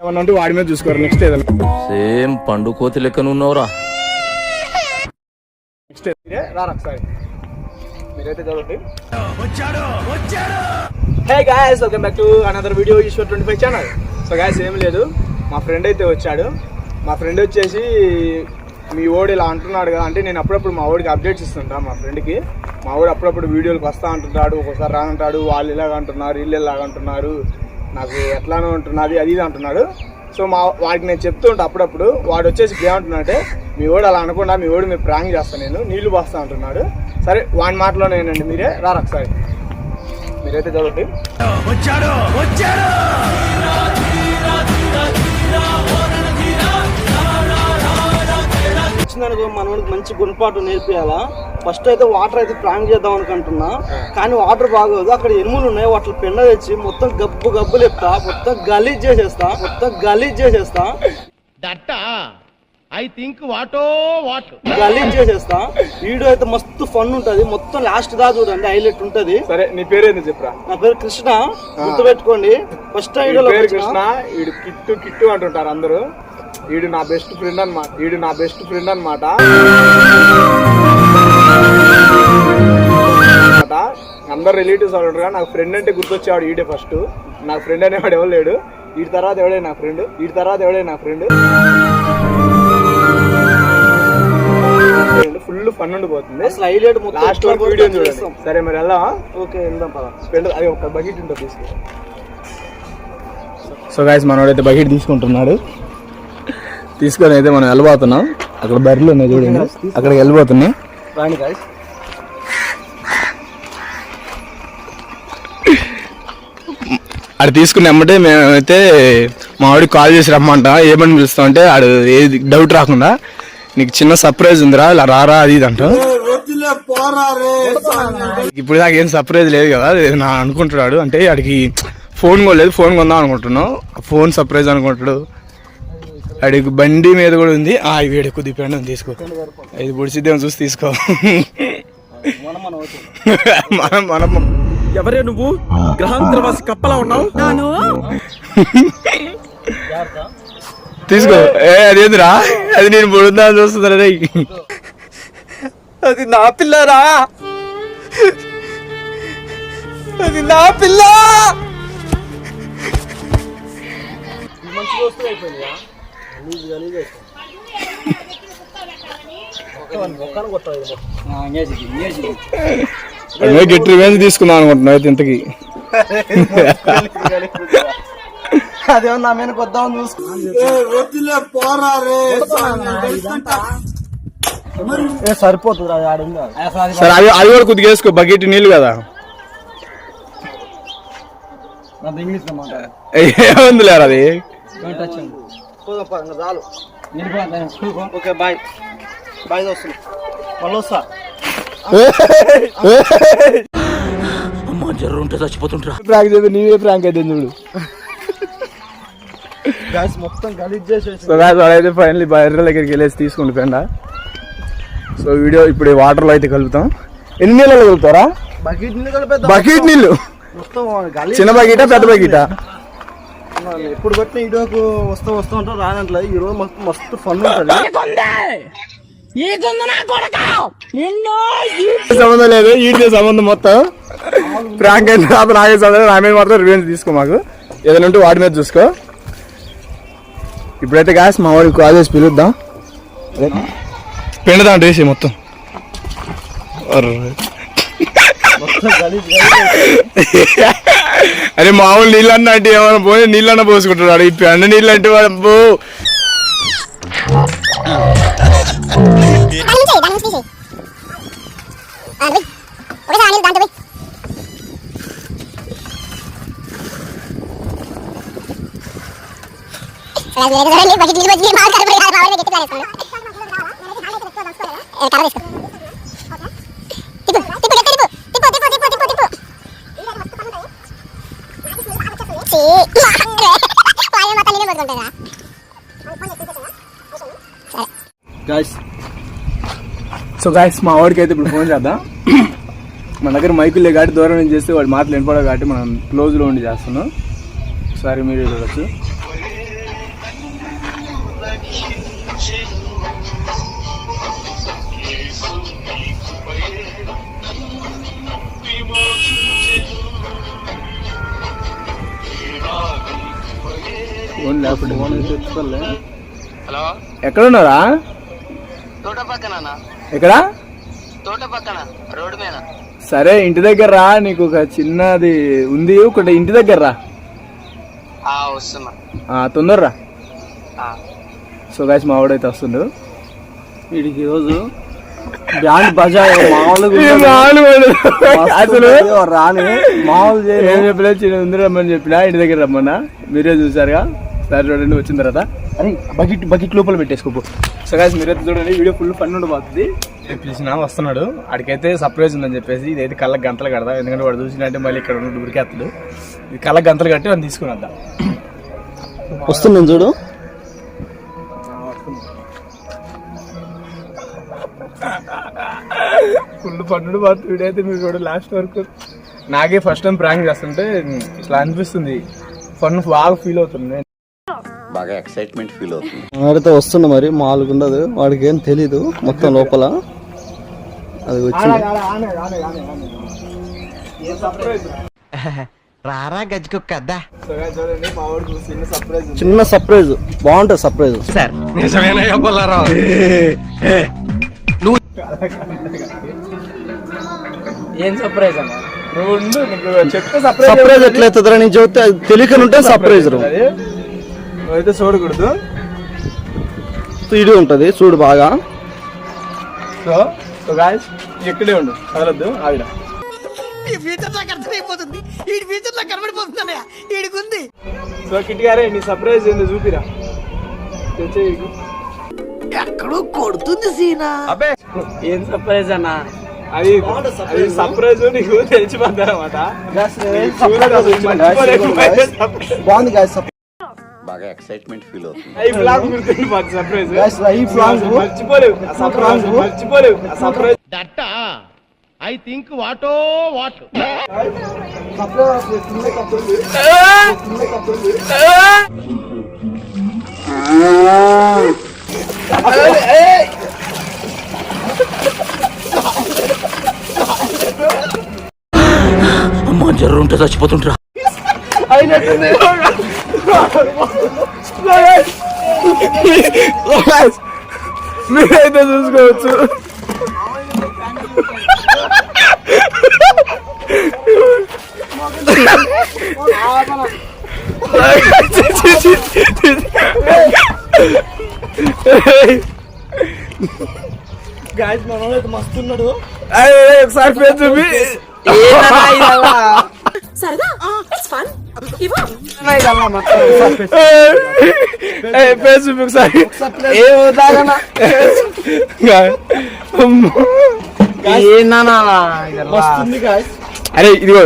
ఏమన్నా వాడి మీద చూసుకోరు. నెక్స్ట్ ఏదైనా. సేమ్ పండు కోతి లెక్కనున్నావురా. నెక్స్ట్ రారా ఒకసారి మీరైతే చదవండి hey guys welcome back to another video Eshwar twenty five channel so guys ఏం లేదు. మా ఫ్రెండ్ అయితే వచ్చాడు. మా ఫ్రెండ్ వచ్చేసి మీ ఓడి ఇలా అంటున్నాడు కదా అంటే నేను అప్పుడప్పుడు మా ఓడికి అప్డేట్స్ ఇస్తుంటా మా ఫ్రెండ్కి మా ఓడి అప్పుడప్పుడు వీడియోలకు వస్తా అంటుంటాడు ఒక్కోసారి రానంటాడు వాళ్ళు ఇలాగ అంటున్నారు వీళ్ళు ఇలాగ అంటున్నారు నాకు ఎట్లానో ఉంటున్నది అది ఇది అంటున్నాడు. సో మా వాడికి నేను చెప్తూ ఉంటా అప్పుడప్పుడు వాడు వచ్చేసి ఏమంటున్నాడంటే మీ ఓడి అలా అనకుండా మీ ఓడి మీరు ప్రాంగ్ చేస్తాను నేను నీళ్ళు పోస్తా అంటున్నాడు. సరే వాడి మాటలోనేనండి మీరే రారు ఒకసారి. మీరైతే చదవండి. వచ్చిందనుకో మనోడికి మంచి గుణపాఠం నేర్పియాలా? ఫస్ట్ అయితే వాటర్ అయితే ప్రాంక్ చేద్దాం అనుకుంటున్నా కానీ వాటర్ బాగోదు. అక్కడ ఎనుములు ఉన్నాయి. వాటి పెండ తెచ్చి మొత్తం గబ్బు గబ్బు లేపుతా. మొత్తం గలీజ్ చేసేస్తా. మొత్తం గలీజ్ చేసేస్తా. I think వాటో what. చేసేస్తా. వీడియో అయితే మస్తు ఫన్ ఉంటది. మొత్తం లాస్ట్ దా చూడండి హైలైట్ ఉంటది. సరే నీ పేరేంది చెప్పురా? నా పేరు కృష్ణ. గుర్తుపెట్టుకోండి. ఫస్ట్ వీడి వీడియోలో పేరు కృష్ణ. వీడు కిట్టు కిట్టు అంటుంటారు అందరూ. వీడు నా బెస్ట్ ఫ్రెండ్ అన్నమాట. వీడు నా బెస్ట్ ఫ్రెండ్ అన్నమాట. అన్నమాట. అందరు రిలేటివ్స్ కానీ నాకు ఫ్రెండ్ అంటే గుర్తొచ్చేవాడు వీడే ఫస్ట్ నాకు ఫ్రెండ్ అనేవాడు ఎవరు లేడు. వీడి తర్వాత ఎవడే నా ఫ్రెండ్ వీడి తర్వాత ఎవడే నా ఫ్రెండ్ ఫుల్ ఫన్ ఉండిపోతుంది. అసలు హైలైట్ మొత్తం లాస్ట్ వరకు వీడియో చూడండి. సరే మరి వెళ్దామా? ఓకే వెళ్దాం పద. స్పెండ్ అది ఒక బకెట్ ఉంటుంది తీసుకో సో గాయస్ మనోడైతే బకెట్ తీసుకుంటున్నాడు. తీసుకొని అయితే మనం వెళ్ళబోతున్నాం. అక్కడ బర్రెలు ఉన్నాయి చూడండి. అక్కడికి వెళ్ళిపోతున్నాయి రాండి గాయస్ అది తీసుకుని ఎమ్మటే మేమైతే మా వాడికి కాల్ చేసి రమ్మంట. ఏమని పిలుస్తాం అంటే ఆడు ఏది డౌట్ రాకుండా నీకు చిన్న సర్ప్రైజ్ ఉందిరా ఇలా రారా అది ఇది అంట ఇప్పుడు దాకా ఏం సర్ప్రైజ్ లేదు కదా నా అనుకుంటున్నాడు. అంటే ఆడికి ఫోన్ కొనలేదు ఫోన్ కొందాం అనుకుంటున్నాం ఫోన్ సర్ప్రైజ్ అనుకుంటాడు ఆడికి బండి మీద కూడా ఉంది. ఆ వేడి కొద్ది పెండం తీసుకో. ఇది పొడిచిద్దాం చూసి తీసుకో. మనం మనం. ఎవరే నువ్వు? గ్రహాంతరవాసి కప్పలా ఉన్నావు? తీసుకో. ఏ అదేందిరా అది నేను పొడుద్దా చూస్తుందా రే? అది నా పిల్లరా. అది నా పిల్ల. గట్టి తీసుకుందాం అనుకుంటున్నావు అయితే ఇంతకి. అదేమో నా మీద కొద్దామని చూసుకో ఏ సరిపోతుంది అది ఆడింది సరే అది అది కూడా కొద్దిగా వేసుకో బకెట్ నీళ్ళు కదా. ఏముంది లేరు అది. Okay bye. బాయ్ వస్తున్నా మళ్ళీ వస్తా. అమ్మా జర్రు ఉంటే చచ్చిపోతుంటరా ప్రాంక్ చేస్తే నీవే ప్రాంక్ అయితే చూడు. గాయస్ మొత్తం గలీజ్ చేసేసి సో గాయస్ వాడైతే ఫైనల్లీ బయర్ర దగ్గరికి వెళ్ళేసి తీసుకుంటు పెండ. సో వీడియో ఇప్పుడు వాటర్లో అయితే కలుపుతాం. ఎన్ని నీళ్ళు కలుపుతారా? బకెట్ నీళ్ళు కలిపేద్దాం. బకెట్ నీళ్ళు. మొత్తం గలీజ్ చిన్న బకెటా పెద్ద బకెటా? ఎప్పుడు కొట్టిన వీడియోకు వస్తూ వస్తూ ఉంటాం రానట్లేదు ఈ రోజు మస్తు మస్తు ఫన్ ఉంటుంది. సంబంధం లేదు. వీటితో సంబంధం మొత్తం. ప్రాంక్ అయిన తర్వాత నాగే సంబంధం నా మీద మాత్రం రివెంజ్ తీసుకో మాకు. ఏదైనా ఉంటే వాడి మీద చూసుకో. ఇప్పుడైతే గ్యాస్ మా వాడికి కాల్ చేసి పిలుద్దాం. పిండదాం వేసి మొత్తం. అరే మామూలు నీళ్ళన్న అంటే ఏమైనా పోయి నీళ్ళన్న పోసుకుంటున్నాడు ఈ పెండ నీళ్ళు అంటే వాడు. ఒకసారి దాంట్లో వెయ్. సరే, అది లేదు చూడండి, బకెట్ నీళ్ళు వచ్చి మామిడి కడుపు కాదు, మామిడి గట్టి పారేసుకోండి. ఏ, కర్ర తీసుకో. తిప్పు, తిప్పు, గట్టి తిప్పు. తిప్పు, తిప్పు, తిప్పు, తిప్పు, తిప్పు. ఛీ, మా- వాయు మొత్తం నిన్ను ఉంటారా ఫోన్ చేసి సరే గాయస్ సో గాయస్ మా వాడికి అయితే ఇప్పుడు ఫోన్ చేద్దాం. మన దగ్గర మైకులు కాబట్టి దూరం నుంచి చేస్తే వాడు మాటలు వినపడవు కాబట్టి మనం క్లోజ్లో ఉండి చేస్తున్నాం. ఒకసారి మీరు చూడొచ్చు. ఫోన్ ఎత్తుకోలే. హలో? ఎక్కడ ఉన్నారా తోట పక్కన ఎక్కడ? తోట పక్కన రోడ్డు మీద. సరే ఇంటి దగ్గర రా నీకు ఒక చిన్నది ఉంది ఒకటి ఇంటి దగ్గర రా. వస్తున్నా. ఆ, తొందరరా సో గాయస్ మా వాడైతే వస్తుండు. వీడికి ఈరోజు బ్యాండ్ బజా మామూలుగా ఈ ఉండదు. మామూలు వాడు. అసలు? రాని. మామూలు. ఏం చెప్పలే చిన్న ఉంది రమ్మని చెప్పినా ఇంటి దగ్గర రమ్మన్నా. మీరే చూసారుగా? సరే చూడండి వచ్చిన తర్వాత అరే బకెట్ బకెట్ లోపల పెట్టేసుకోపో. సో గాయస్ మీరైతే చూడండి వీడియో ఫుల్ ఫన్ ఉండబోతుంది. పిలిచిన వస్తున్నాడు. ఆడికైతే సర్ప్రైజ్ ఉందని చెప్పేసి ఇదైతే కళ్ళకి గంటలు కడదాం. ఎందుకంటే వాడు చూసినట్టే మళ్ళీ ఇక్కడ ఉన్న ఉరికేస్తాడు. ఇది కళ్ళకి గంటలు కట్టి మనం తీసుకుని వద్దాం. వస్తున్నాను చూడు. ఫుల్ పన్నుడు పోతుంది వీడియో అయితే. మీరు కూడా లాస్ట్ వరకు నాకే ఫస్ట్ టైం ప్రాంక్ చేస్తుంటే ఇట్లా అనిపిస్తుంది. ఫన్ బాగా ఫీల్ అవుతుంది. బాగా ఎక్సైట్మెంట్ ఫీల్ అవుతుంది. వాడితో వస్తున్నా మరి మామూలుగా ఉండదు వాడికి ఏం తెలీదు మొత్తం లోపల. అది వచ్చింది. రారా గజ్జుకుక్క చిన్న సర్ప్రైజ్ ఉంది. చిన్న సర్ప్రైజ్ బాగుంటుంది సర్ప్రైజ్ సార్ నిజమేనా పొల్లారావు ఏం సర్ప్రైజ్ అన్న నువ్వు సర్ప్రైజ్ ఎట్లయితుందిరా? నేను చెబితే అది తెలియకనే ఉంటే సర్ప్రైజ్ నువ్వైతే చూడకూడదు. ఇడి ఉంటది చూడు బాగా. సో సో గాయస్ ఇక్కడే ఉండు కదలొద్దు ఆవిడ ఈ ఫ్యూచర్ నాకు అర్థమైపోతుంది. ఈ ఫ్యూచర్ నాకు కనబడిపోతుందన్నయ్య ఈడికుంది సో నీ సర్ప్రైజ్ ఏందో చూపిరా. ఎక్కడో కొడుతుంది సీనా. ఏం సర్ప్రైజ్ అన్న? అది అది సర్ప్రైజ్ నీకు బాగుంది గాయస్ బాగా ఎక్సైట్మెంట్ ఫీల్ అవుతుంది. ఈ బ్లాగ్ గుర్తుండిపోద్ది సర్ప్రైజ్ Guys, ఈ vlog- మర్చిపోలేవు ఆ సర్ప్రైజ్ మర్చిపోలేవు ఆ surprise that I think what or what. అమ్మా జర్రు ఉంటే చచ్చిపోతుంటరా మీరైతే చూసుకోవచ్చు. గాయస్ మనోడు మస్తున్నాడు అరే, ఒకసారి పేరు చూపి. ఒకసారి గాయస్ అరే ఇదిగో.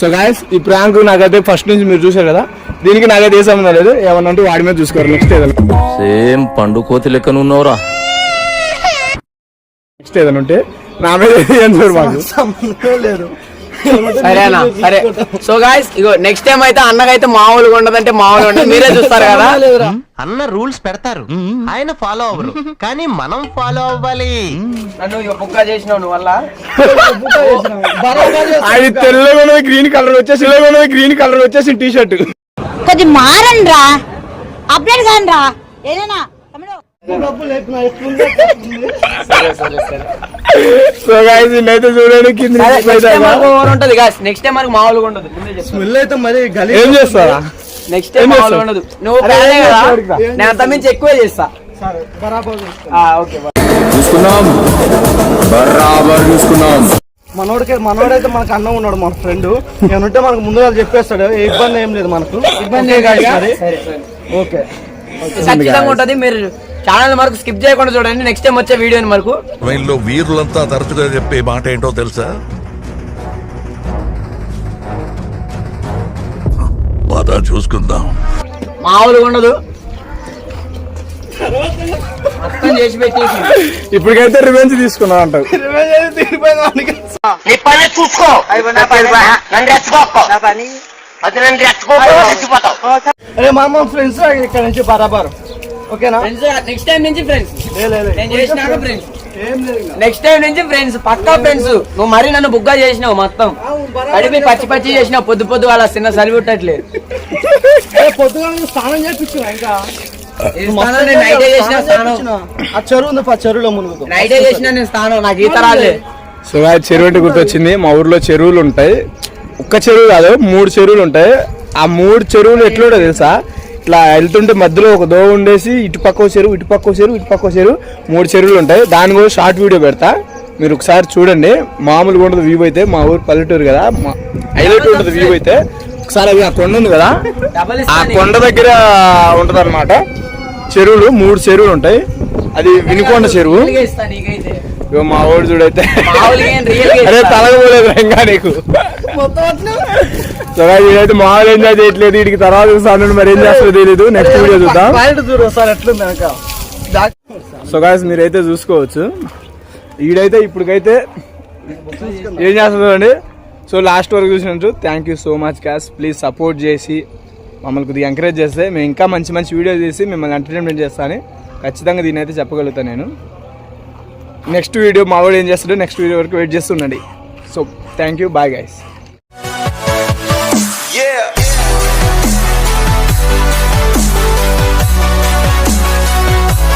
సో గాయస్ ఈ ప్రాంక్ నాకైతే ఫస్ట్ నుంచి మీరు చూసారు కదా దీనికి నాకైతే ఏ సంబంధం లేదు. ఏమన్నా ఉంటే వాడి మీద చూసుకోరు. నెక్స్ట్ ఏదైనా సేమ్ పండు కోతి లెక్కనున్నావురా నెక్స్ట్ ఏదైనా ఉంటే నా మీద ఏం చూడు మాకు సంబంధం లేదు. సరేనా? సరే. సో గాయస్ ఇగో నెక్స్ట్ టైం అయితే అన్నకైతే మామూలుగా ఉండదంటే మామూలుగా ఉండదు మీరే చూస్తారు కదా? అన్న రూల్స్ పెడతారు. ఆయన ఫాలో అవ్వరు. కానీ మనం ఫాలో అవ్వాలి. నన్ను బుక్క చేసినావు వల్ల అది తెల్లగా గ్రీన్ కలర్ వచ్చేసి గ్రీన్ కలర్ వచ్చేసి టీ షర్ట్ కొద్ది మారండి రా అప్డేట్ కాని రా ఏదైనా సో గాయస్ ఇన్నైతే చూడండి కింద నుంచి పైదాకా. ఉంటది గాయస్ నెక్స్ట్ టైం మనకు మామూలుగా ఉండదు. స్మెల్ అయితే మరి గలీ ఏం చేస్తారా నెక్స్ట్ టైం మామూలుగా? ఉండదు. నువ్వు కదా? నేను అంత మించి ఎక్కువే చేస్తా. ఆ, ఓకే చూసుకున్నాం బరాబర్ చూసుకున్నాం మనోడికి మనోడైతే మనకు అన్నం ఉన్నాడు మన ఫ్రెండ్ ఏమంటే మనకు ముందుగా చెప్పేస్తాడు. ఏ ఇబ్బంది ఏం లేదు మనకు. ఇబ్బంది ఓకే ఖచ్చితంగా ఉంటది. మీరు ఛానల్ వరకు స్కిప్ చేయకుండా చూడండి. నెక్స్ట్ టైం వచ్చే వీడియోని వరకు ట్రైన్లో వీరులంతా తరచుగా చెప్పే మాట ఏంటో తెలుసా? పద చూసుకుందాం. మామూలుగా ఉండదు. మొత్తం చేసి పెట్టేసి. ఇప్పటికైతే రివెంజ్ తీసుకున్నాం అంటావు అరే మా అమ్మ ఫ్రెండ్స్ ఇక్కడ నుంచి బరాబర్. ఓకేనా? ఫ్రెండ్స్ నెక్స్ట్ టైం నుంచి ఫ్రెండ్స్ లే, లే, లే. నేను చేసినాక ఫ్రెండ్స్. నెక్స్ట్ టైం నుంచి ఫ్రెండ్స్ పక్కా ఫ్రెండ్స్ నువ్వు మరీ నన్ను బుగ్గా చేసినావు మొత్తం. కడిపి పచ్చి పచ్చి చేసినావు పొద్దు పొద్దు వాళ్ళ చిన్న సరి పుట్టట్లేదు. ఏ, పొద్దుగా నువ్వు స్నానం చేయించిన ఇంకా? నైటే చేసిన స్నానం ఆ చెరువు ఉంది చెరువులో మునుగుతాం. నైటే చేసిన నేను స్నానం నాకు ఈత రాలే సో చెరువు అంటే గుర్తొచ్చింది. మా ఊర్లో చెరువులు ఉంటాయి. ఒక్క చెరువు కాదు మూడు చెరువులు ఉంటాయి. ఆ మూడు చెరువులు ఎట్లుంటో తెలుసా? ఇట్లా వెళ్తుంటే మధ్యలో ఒక దోవ ఉండేసి ఇటు పక్క చెరువు ఇటు పక్క చెరువు ఇటు పక్క చెరువు మూడు చెరువులు ఉంటాయి. దాని కూడా షార్ట్ వీడియో పెడతా. మీరు ఒకసారి చూడండి. మామూలుగా ఉండదు వ్యూ అయితే. మా ఊరు పల్లెటూరు కదా. హైలైట్ ఉంటుంది వ్యూ అయితే. ఒకసారి అవి ఆ కొండ ఉంది కదా. ఆ కొండ దగ్గర ఉంటది అనమాట చెరువులు మూడు చెరువులు ఉంటాయి. అది వినుకొండ చెరువు. ఇగో మా ఊరు చూడైతే. అరే. తలగపోలేదు ఇంకా నీకు. వీడైతే మామూలు ఎంజాయ్ చేయట్లేదు. వీడికి తర్వాత చూస్తాను మరి ఏం తెలియదు నెక్స్ట్ వీడియో చూద్దాం. సో గాయస్ మీరైతే చూసుకోవచ్చు. ఈడైతే ఇప్పటికైతే ఏం చేస్తుందో అండి సో లాస్ట్ వరకు చూసినట్టు థ్యాంక్ యూ సో మచ్ క్యాస్ ప్లీజ్ సపోర్ట్ చేసి మమ్మల్ని కొద్దిగా ఎంకరేజ్ చేస్తే మేము ఇంకా మంచి మంచి వీడియో చేసి మిమ్మల్ని ఎంటర్టైన్మెంట్ చేస్తాను ఖచ్చితంగా దీని అయితే చెప్పగలుగుతాను నేను. నెక్స్ట్ వీడియో మా వాడు ఏం చేస్తాడో నెక్స్ట్ వీడియో వరకు wait చేస్తుండండి. So thank you bye guys